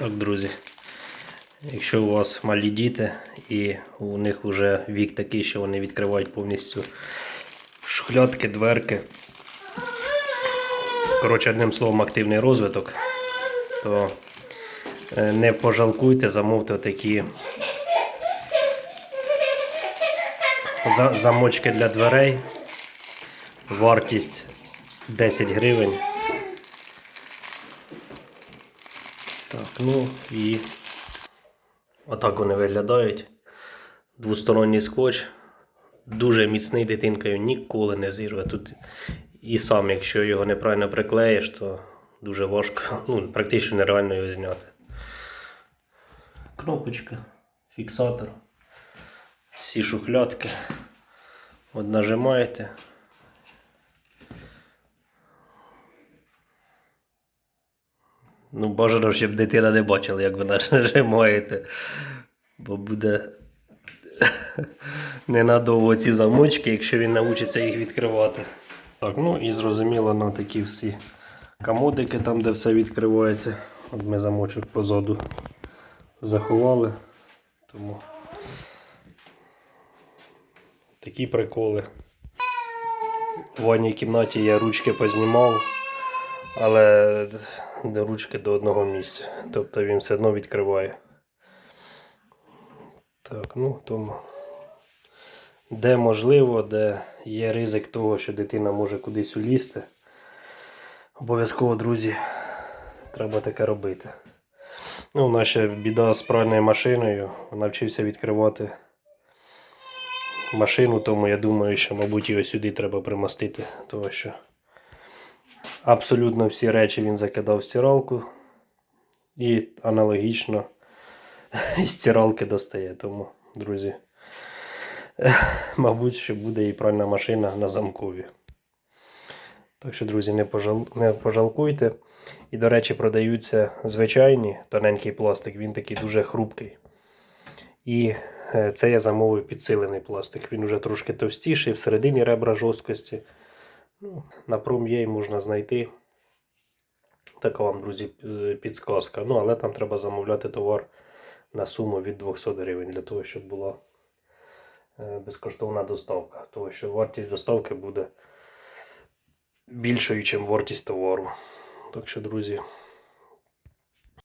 Так, друзі. Якщо у вас малі діти і у них вже вік такий, що вони відкривають повністю шухлядки, дверки. Коротше, одним словом, активний розвиток, то е, не пожалкуйте, замовте такі замочки для дверей. Вартість 10 гривень. Так, і отак вони виглядають. Двосторонній скотч. Дуже міцний дитинкою ніколи не зірве. Тут і сам, якщо його неправильно приклеїш, то дуже важко, ну, практично нереально його зняти. Кнопочка, фіксатор, всі шухлядки. От нажимаєте. Ну, бажано, щоб дитина не бачила, як ви нажимаєте. Бо буде ненадовго ці замочки, якщо він навчиться їх відкривати. Так, ну і зрозуміло на такі всі комодики, там, де все відкривається. От ми замочок позаду заховали. Тому такі приколи. В ванній кімнаті я ручки познімав, але до ручки до одного місця. Тобто він все одно відкриває. Так, ну тому. Де можливо, де є ризик того, що дитина може кудись улізти. Обов'язково, друзі, треба таке робити. Ну, у біда з пральною машиною. Навчився відкривати машину, тому я думаю, що, мабуть, його сюди треба примостити, тому що абсолютно всі речі він закидав в стиралку і аналогічно з стиралки достає. Тому, друзі, мабуть, що буде і пральна машина на замкові. Так що, друзі, не, пожал... не пожалкуйте. І, до речі, продаються звичайні тоненький пластик, він такий дуже хрупкий. І е, це я замовив підсилений пластик. Він вже трошки товстіший, всередині ребра жорсткості. Ну, на пром'єй можна знайти. Така вам, друзі, підсказка. Ну, але там треба замовляти товар на суму від 200 гривень для того, щоб була е, безкоштовна доставка. Тому що вартість доставки буде більшою, ніж вартість товару. Так що, друзі,